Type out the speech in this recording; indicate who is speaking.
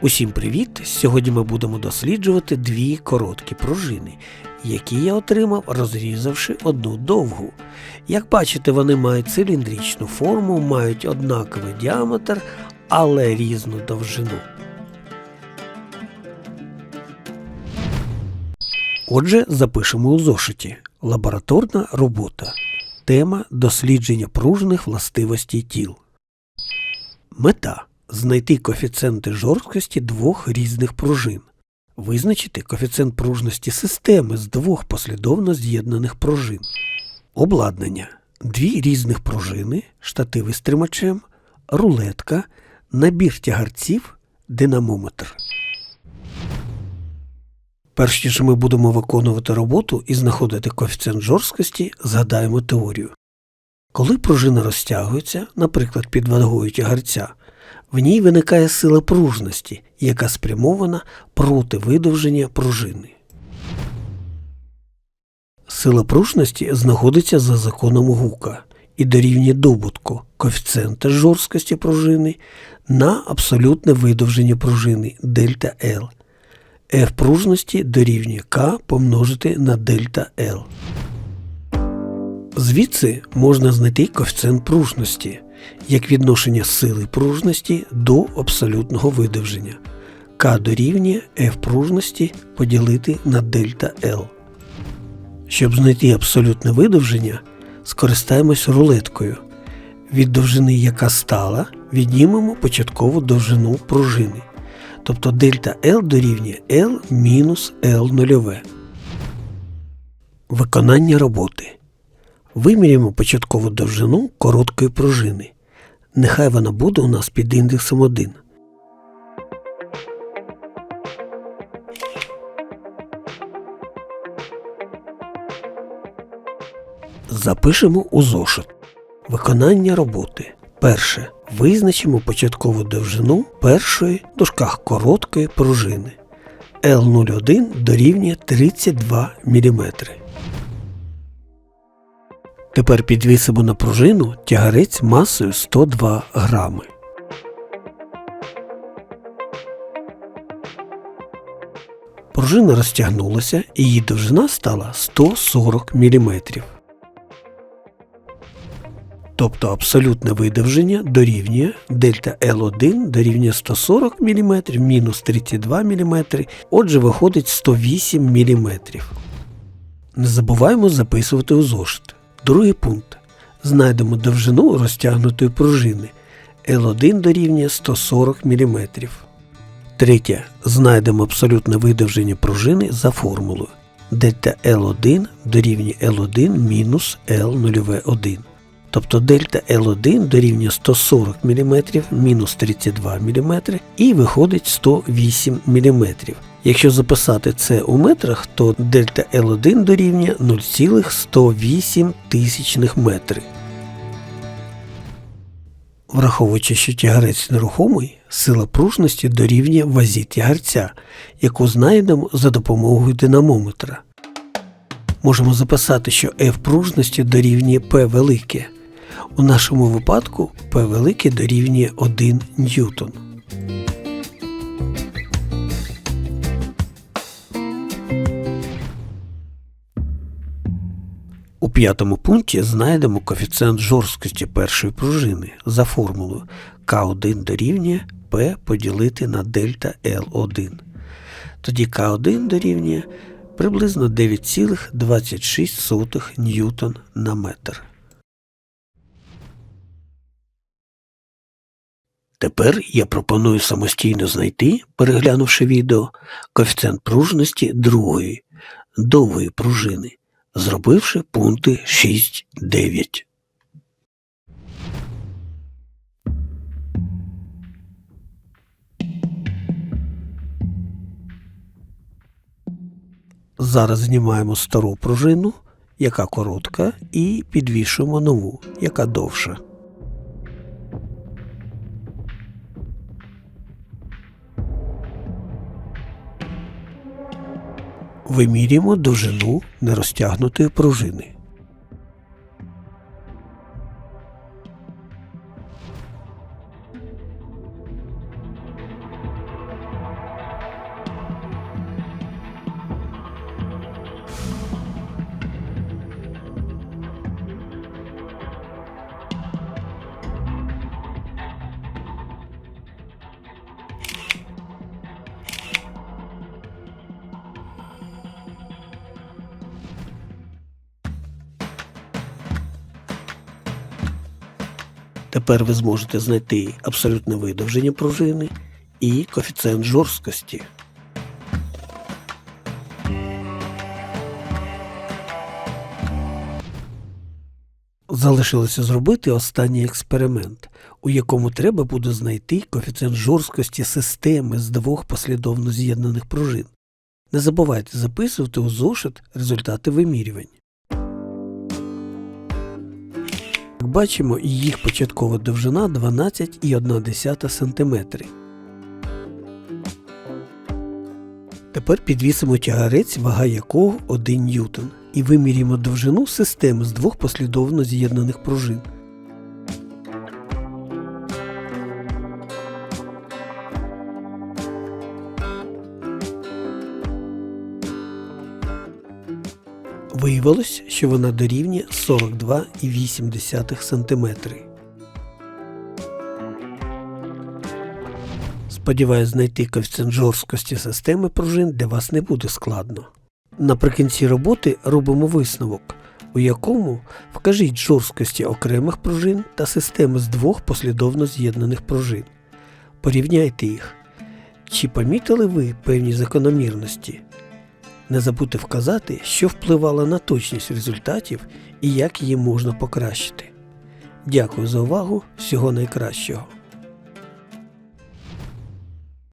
Speaker 1: Усім привіт! Сьогодні ми будемо досліджувати дві короткі пружини, які я отримав, розрізавши одну довгу. Як бачите, вони мають циліндричну форму, мають однаковий діаметр, але різну довжину. Отже, запишемо у зошиті лабораторна робота. Тема дослідження пружних властивостей тіл. Мета знайти коефіцієнти жорсткості двох різних пружин, визначити коефіцієнт пружності системи з двох послідовно з'єднаних пружин, обладнання, дві різних пружини, штативи з тримачем, рулетка, набір тягарців, динамометр. Перш ніж ми будемо виконувати роботу і знаходити коефіцієнт жорсткості, згадаємо теорію. Коли пружина розтягується, наприклад, під вагою тягарця, в ній виникає сила пружності, яка спрямована проти видовження пружини. Сила пружності знаходиться за законом Гука і дорівнює добутку коефіцієнта жорсткості пружини на абсолютне видовження пружини дельта L. F пружності дорівнює К помножити на дельта L. Звідси можна знайти коефіцієнт пружності як відношення сили пружності до абсолютного видовження. К дорівнює F пружності поділити на дельта L. Щоб знайти абсолютне видовження, скористаємось рулеткою. Від довжини, яка стала, віднімемо початкову довжину пружини. Тобто дельта L дорівнює L мінус L нульове. Виконання роботи. Виміряємо початкову довжину короткої пружини. Нехай вона буде у нас під індексом 1. Запишемо у зошит. Виконання роботи. Перше. Визначимо початкову довжину першої в дужках короткої пружини. L01 дорівнює 32 мм. Тепер підвісимо на пружину тягарець масою 102 грами. Пружина розтягнулася і її довжина стала 140 мм. Тобто абсолютне видовження дорівнює дельта L1 дорівнює 140 мм мінус 32 мм, отже виходить 108 мм. Не забуваємо записувати у зошит. Другий пункт. Знайдемо довжину розтягнутої пружини L1 дорівнює 140 мм. Третє. Знайдемо абсолютне видовження пружини за формулою дельта L1 дорівнює L1 мінус L01. Тобто дельта L1 дорівнює 140 мм мінус 32 мм і виходить 108 мм. Якщо записати це у метрах, то дельта L1 дорівнює 0,108 тисячних метри. Враховуючи, що тягарець нерухомий, сила пружності дорівнює вазі тягарця, яку знайдемо за допомогою динамометра. Можемо записати, що F пружності дорівнює P велике. У нашому випадку P велике дорівнює 1 ньютон. У п'ятому пункті знайдемо коефіцієнт жорсткості першої пружини за формулою К1 дорівнює P поділити на дельта L1. Тоді К1 дорівнює приблизно 9,26 ньютон на метр. Тепер я пропоную самостійно знайти, переглянувши відео, коефіцієнт пружності другої довгої пружини, зробивши пункти 6, 9. Зараз знімаємо стару пружину, яка коротка, і підвішуємо нову, яка довша. Вимірюємо довжину нерозтягнутої пружини. Тепер ви зможете знайти абсолютне видовження пружини і коефіцієнт жорсткості. Залишилося зробити останній експеримент, у якому треба буде знайти коефіцієнт жорсткості системи з двох послідовно з'єднаних пружин. Не забувайте записувати у зошит результати вимірювань. Як бачимо, їх початкова довжина 12,1 см. Тепер підвісимо тягарець, вага якого 1 ньютон, і вимірюємо довжину системи з двох послідовно з'єднаних пружин. Виявилось, що вона дорівнює 42,8 см. Сподіваюсь, знайти коефіцієнт жорсткості системи пружин для вас не буде складно. Наприкінці роботи робимо висновок, у якому вкажіть жорсткості окремих пружин та системи з двох послідовно з'єднаних пружин. Порівняйте їх. Чи помітили ви певні закономірності? Не забудьте вказати, що впливало на точність результатів і як її можна покращити. Дякую за увагу. Всього найкращого.